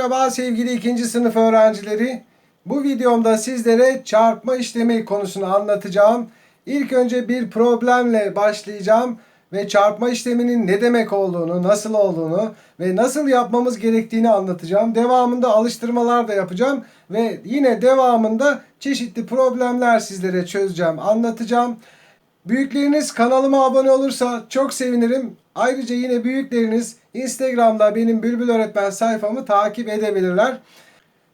Merhaba sevgili ikinci sınıf öğrencileri. Bu videomda sizlere çarpma işlemi konusunu anlatacağım. İlk önce bir problemle başlayacağım ve çarpma işleminin ne demek olduğunu, nasıl olduğunu ve nasıl yapmamız gerektiğini anlatacağım. Devamında alıştırmalar da yapacağım ve yine devamında çeşitli problemler sizlere çözeceğim, anlatacağım. Büyükleriniz kanalıma abone olursa çok sevinirim. Ayrıca yine büyükleriniz Instagram'da benim Bülbül Öğretmen sayfamı takip edebilirler.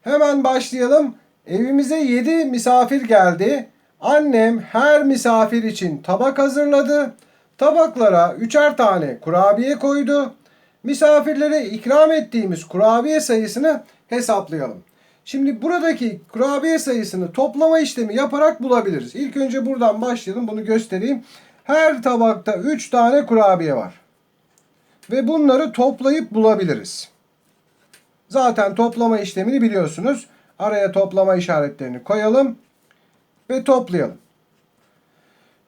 Hemen başlayalım. Evimize 7 misafir geldi. Annem her misafir için tabak hazırladı. Tabaklara üçer tane kurabiye koydu. Misafirlere ikram ettiğimiz kurabiye sayısını hesaplayalım. Şimdi buradaki kurabiye sayısını toplama işlemi yaparak bulabiliriz. İlk önce buradan başlayalım. Bunu göstereyim. Her tabakta 3 tane kurabiye var. Ve bunları toplayıp bulabiliriz. Zaten toplama işlemini biliyorsunuz. Araya toplama işaretlerini koyalım ve toplayalım.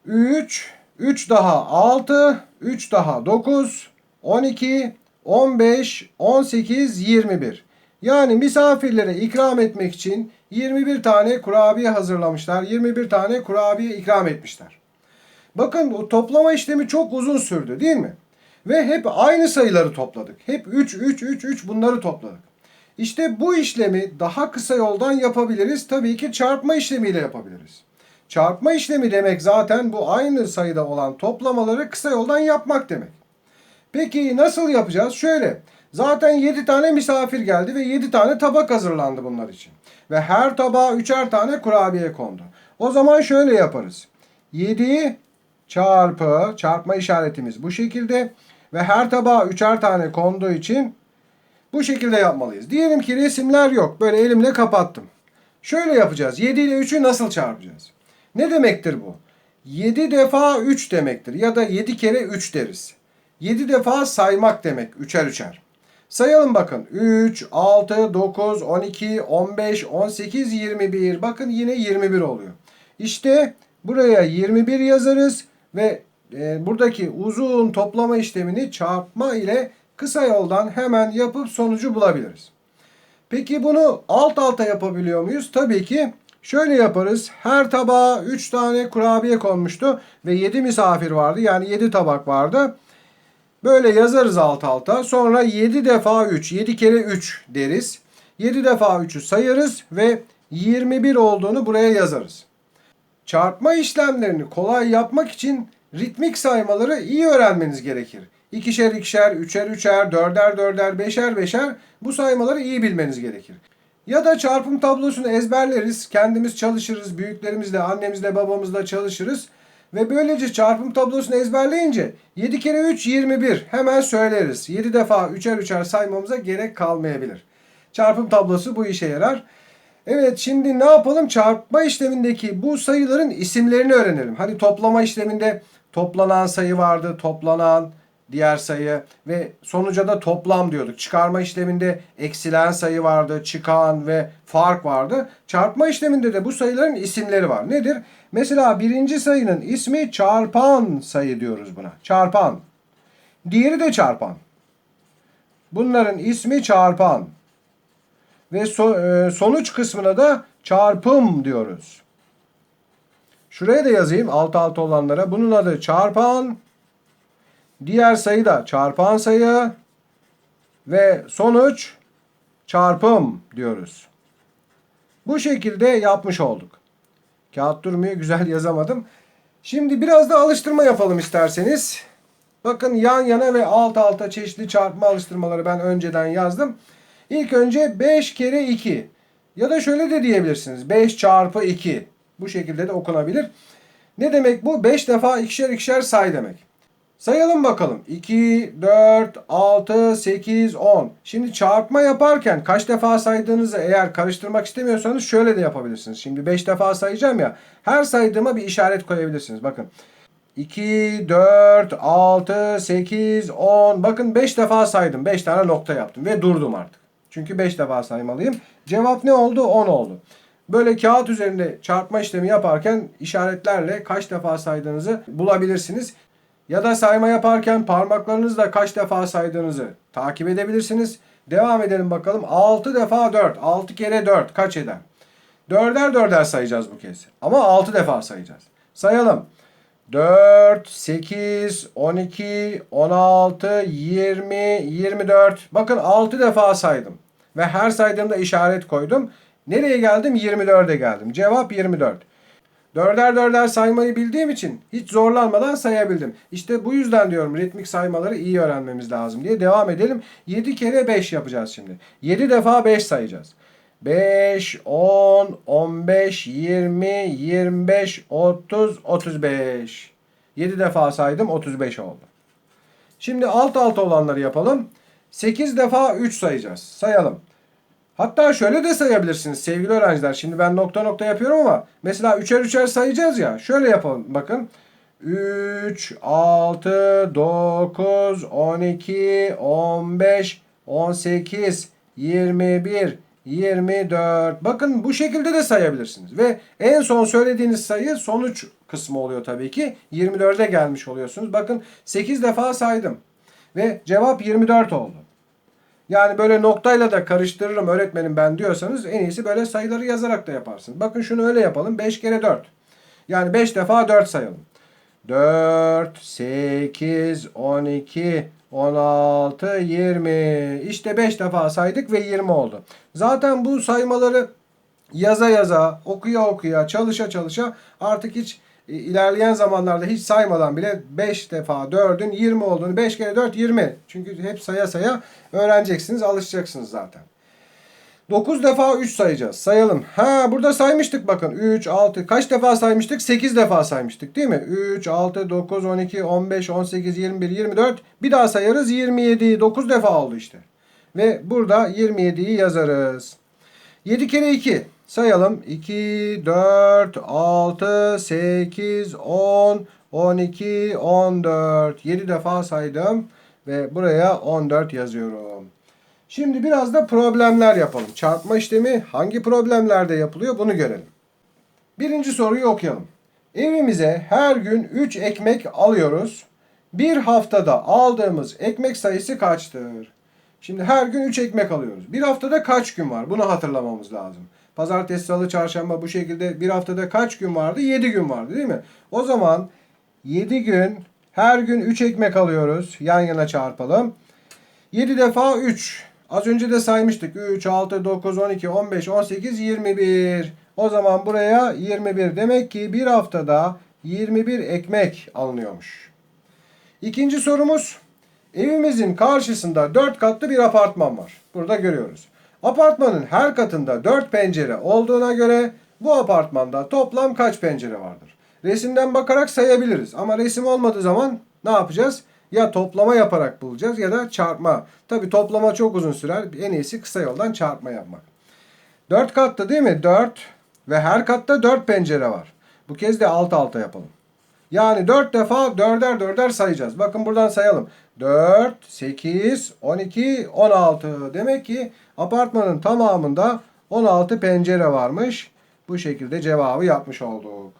3, 3 daha 6, 3 daha 9, 12, 15, 18, 21. Yani misafirlere ikram etmek için 21 tane kurabiye hazırlamışlar. 21 tane kurabiye ikram etmişler. Bakın bu toplama işlemi çok uzun sürdü değil mi? Ve hep aynı sayıları topladık. Hep 3, 3, 3, 3 bunları topladık. İşte bu işlemi daha kısa yoldan yapabiliriz. Tabii ki çarpma işlemiyle yapabiliriz. Çarpma işlemi demek zaten bu aynı sayıda olan toplamaları kısa yoldan yapmak demek. Peki nasıl yapacağız? Şöyle. Zaten 7 tane misafir geldi ve 7 tane tabak hazırlandı bunlar için. Ve her tabağa 3'er tane kurabiye kondu. O zaman şöyle yaparız. 7 çarpı çarpma işaretimiz bu şekilde ve her tabağa 3'er tane konduğu için bu şekilde yapmalıyız. Diyelim ki resimler yok. Böyle elimle kapattım. Şöyle yapacağız. 7 ile 3'ü nasıl çarpacağız? Ne demektir bu? 7 defa 3 demektir ya da 7 kere 3 deriz. 7 defa saymak demek. Üçer üçer. Sayalım bakın. 3, 6, 9, 12, 15, 18, 21. Bakın yine 21 oluyor. İşte buraya 21 yazarız ve e, buradaki uzun toplama işlemini çarpma ile kısa yoldan hemen yapıp sonucu bulabiliriz. Peki bunu alt alta yapabiliyor muyuz? Tabii ki şöyle yaparız. Her tabağa 3 tane kurabiye konmuştu ve 7 misafir vardı. Yani 7 tabak vardı. Böyle yazarız alt alta. Sonra 7 defa 3, 7 kere 3 deriz. 7 defa 3'ü sayarız ve 21 olduğunu buraya yazarız. Çarpma işlemlerini kolay yapmak için ritmik saymaları iyi öğrenmeniz gerekir. İkişer ikişer, üçer üçer, dörder dörder, beşer beşer bu saymaları iyi bilmeniz gerekir. Ya da çarpım tablosunu ezberleriz, kendimiz çalışırız, büyüklerimizle, annemizle, babamızla çalışırız. Ve böylece çarpım tablosunu ezberleyince 7 kere 3 21 hemen söyleriz. 7 defa üçer üçer saymamıza gerek kalmayabilir. Çarpım tablosu bu işe yarar. Evet şimdi ne yapalım? Çarpma işlemindeki bu sayıların isimlerini öğrenelim. Hani toplama işleminde toplanan sayı vardı, toplanan diğer sayı ve sonuca da toplam diyorduk. Çıkarma işleminde eksilen sayı vardı, çıkan ve fark vardı. Çarpma işleminde de bu sayıların isimleri var. Nedir? Mesela birinci sayının ismi çarpan sayı diyoruz buna. Çarpan. Diğeri de çarpan. Bunların ismi çarpan. Ve so- e, sonuç kısmına da çarpım diyoruz. Şuraya da yazayım alt alta olanlara. Bunun adı çarpan. Diğer sayı da çarpan sayı. Ve sonuç çarpım diyoruz. Bu şekilde yapmış olduk. Kağıt durmuyor güzel yazamadım. Şimdi biraz da alıştırma yapalım isterseniz. Bakın yan yana ve alt alta çeşitli çarpma alıştırmaları ben önceden yazdım. İlk önce 5 kere 2 ya da şöyle de diyebilirsiniz. 5 çarpı 2 bu şekilde de okunabilir. Ne demek bu? 5 defa ikişer ikişer say demek. Sayalım bakalım. 2, 4, 6, 8, 10. Şimdi çarpma yaparken kaç defa saydığınızı eğer karıştırmak istemiyorsanız şöyle de yapabilirsiniz. Şimdi 5 defa sayacağım ya. Her saydığıma bir işaret koyabilirsiniz. Bakın. 2, 4, 6, 8, 10. Bakın 5 defa saydım. 5 tane nokta yaptım ve durdum artık. Çünkü 5 defa saymalıyım. Cevap ne oldu? 10 oldu. Böyle kağıt üzerinde çarpma işlemi yaparken işaretlerle kaç defa saydığınızı bulabilirsiniz. Ya da sayma yaparken parmaklarınızla kaç defa saydığınızı takip edebilirsiniz. Devam edelim bakalım. 6 defa 4. 6 kere 4 kaç eder? Dörder dörder sayacağız bu kez. Ama 6 defa sayacağız. Sayalım. 4, 8, 12, 16, 20, 24. Bakın 6 defa saydım. Ve her saydığımda işaret koydum. Nereye geldim? 24'e geldim. Cevap 24. Dörder dörder saymayı bildiğim için hiç zorlanmadan sayabildim. İşte bu yüzden diyorum ritmik saymaları iyi öğrenmemiz lazım diye. Devam edelim. 7 kere 5 yapacağız şimdi. 7 defa 5 sayacağız. 5, 10, 15, 20, 25, 30, 35. 7 defa saydım 35 oldu. Şimdi alt alta olanları yapalım. 8 defa 3 sayacağız. Sayalım. Hatta şöyle de sayabilirsiniz sevgili öğrenciler. Şimdi ben nokta nokta yapıyorum ama mesela üçer üçer sayacağız ya. Şöyle yapalım bakın. 3, 6, 9, 12, 15, 18, 21, 24. Bakın bu şekilde de sayabilirsiniz. Ve en son söylediğiniz sayı sonuç kısmı oluyor tabii ki. 24'e gelmiş oluyorsunuz. Bakın 8 defa saydım. Ve cevap 24 oldu. Yani böyle noktayla da karıştırırım öğretmenim ben diyorsanız en iyisi böyle sayıları yazarak da yaparsınız. Bakın şunu öyle yapalım. 5 kere 4. Yani 5 defa 4 sayalım. 4, 8, 12, 16, 20. İşte 5 defa saydık ve 20 oldu. Zaten bu saymaları yaza yaza, okuya okuya, çalışa çalışa artık hiç ilerleyen zamanlarda hiç saymadan bile 5 defa 4'ün 20 olduğunu 5 kere 4 20. Çünkü hep saya saya öğreneceksiniz, alışacaksınız zaten. 9 defa 3 sayacağız. Sayalım. Ha burada saymıştık bakın. 3, 6. Kaç defa saymıştık? 8 defa saymıştık değil mi? 3, 6, 9, 12, 15, 18, 21, 24. Bir daha sayarız. 27. 9 defa oldu işte. Ve burada 27'yi yazarız. 7 kere 2. Sayalım. 2, 4, 6, 8, 10, 12, 14. 7 defa saydım. Ve buraya 14 yazıyorum. Şimdi biraz da problemler yapalım. Çarpma işlemi hangi problemlerde yapılıyor bunu görelim. Birinci soruyu okuyalım. Evimize her gün 3 ekmek alıyoruz. Bir haftada aldığımız ekmek sayısı kaçtır? Şimdi her gün 3 ekmek alıyoruz. Bir haftada kaç gün var? Bunu hatırlamamız lazım. Pazartesi, salı, çarşamba bu şekilde bir haftada kaç gün vardı? 7 gün vardı değil mi? O zaman 7 gün her gün 3 ekmek alıyoruz. Yan yana çarpalım. 7 defa 3. Az önce de saymıştık. 3, 6, 9, 12, 15, 18, 21. O zaman buraya 21. Demek ki bir haftada 21 ekmek alınıyormuş. İkinci sorumuz. Evimizin karşısında 4 katlı bir apartman var. Burada görüyoruz. Apartmanın her katında 4 pencere olduğuna göre bu apartmanda toplam kaç pencere vardır? Resimden bakarak sayabiliriz ama resim olmadığı zaman ne yapacağız? Ya toplama yaparak bulacağız ya da çarpma. Tabi toplama çok uzun sürer. En iyisi kısa yoldan çarpma yapmak. 4 katlı değil mi? 4 ve her katta 4 pencere var. Bu kez de alt alta yapalım. Yani 4 defa dörder dörder sayacağız. Bakın buradan sayalım. 4, 8, 12, 16. Demek ki apartmanın tamamında 16 pencere varmış. Bu şekilde cevabı yapmış olduk.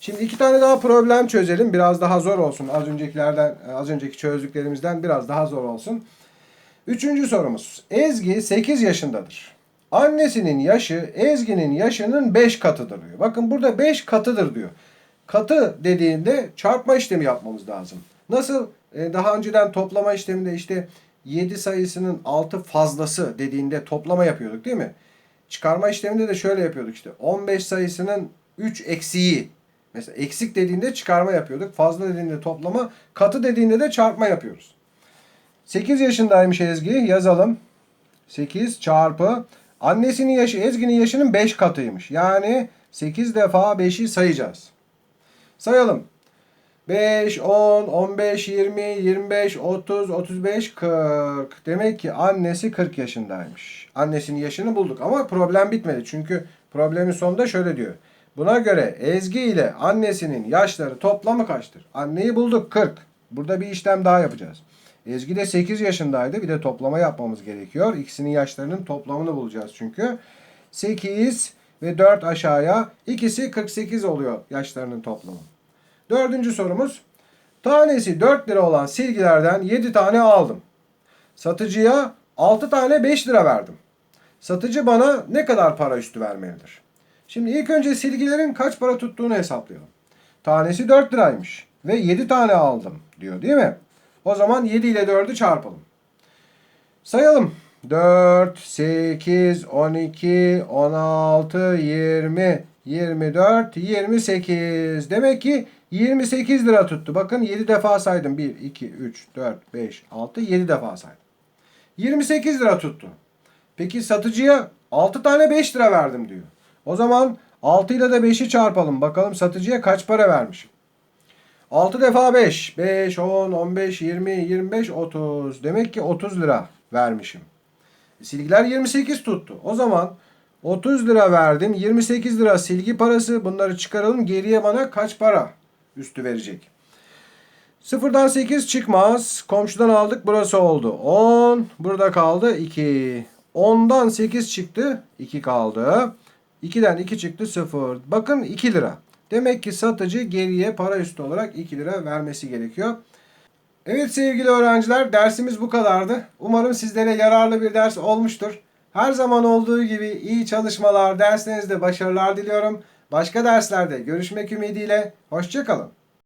Şimdi iki tane daha problem çözelim. Biraz daha zor olsun. Az öncekilerden, az önceki çözdüklerimizden biraz daha zor olsun. Üçüncü sorumuz. Ezgi 8 yaşındadır. Annesinin yaşı Ezgi'nin yaşının 5 katıdır diyor. Bakın burada 5 katıdır diyor. Katı dediğinde çarpma işlemi yapmamız lazım. Nasıl? Ee, daha önceden toplama işleminde işte 7 sayısının 6 fazlası dediğinde toplama yapıyorduk değil mi? Çıkarma işleminde de şöyle yapıyorduk işte. 15 sayısının 3 eksiği. Mesela eksik dediğinde çıkarma yapıyorduk. Fazla dediğinde toplama. Katı dediğinde de çarpma yapıyoruz. 8 yaşındaymış Ezgi. Yazalım. 8 çarpı. Annesinin yaşı Ezgi'nin yaşının 5 katıymış. Yani 8 defa 5'i sayacağız. Sayalım. 5, 10, 15, 20, 25, 30, 35, 40. Demek ki annesi 40 yaşındaymış. Annesinin yaşını bulduk ama problem bitmedi. Çünkü problemin sonunda şöyle diyor. Buna göre Ezgi ile annesinin yaşları toplamı kaçtır? Anneyi bulduk 40. Burada bir işlem daha yapacağız. Ezgi de 8 yaşındaydı. Bir de toplama yapmamız gerekiyor. İkisinin yaşlarının toplamını bulacağız çünkü. 8 ve 4 aşağıya. ikisi 48 oluyor yaşlarının toplamı. Dördüncü sorumuz. Tanesi 4 lira olan silgilerden 7 tane aldım. Satıcıya 6 tane 5 lira verdim. Satıcı bana ne kadar para üstü vermelidir? Şimdi ilk önce silgilerin kaç para tuttuğunu hesaplayalım. Tanesi 4 liraymış ve 7 tane aldım diyor değil mi? O zaman 7 ile 4'ü çarpalım. Sayalım. 4, 8, 12, 16, 20, 24, 28. Demek ki 28 lira tuttu. Bakın 7 defa saydım. 1, 2, 3, 4, 5, 6, 7 defa saydım. 28 lira tuttu. Peki satıcıya 6 tane 5 lira verdim diyor. O zaman 6 ile de 5'i çarpalım. Bakalım satıcıya kaç para vermişim. 6 defa 5. 5, 10, 15, 20, 25, 30. Demek ki 30 lira vermişim. Silgiler 28 tuttu. O zaman 30 lira verdim. 28 lira silgi parası. Bunları çıkaralım. Geriye bana kaç para üstü verecek? Sıfırdan 8 çıkmaz. Komşudan aldık. Burası oldu. 10. Burada kaldı 2. 10'dan 8 çıktı. 2 kaldı. 2'den 2 çıktı 0. Bakın 2 lira. Demek ki satıcı geriye para üstü olarak 2 lira vermesi gerekiyor. Evet sevgili öğrenciler dersimiz bu kadardı. Umarım sizlere yararlı bir ders olmuştur. Her zaman olduğu gibi iyi çalışmalar, derslerinizde başarılar diliyorum. Başka derslerde görüşmek ümidiyle. Hoşçakalın.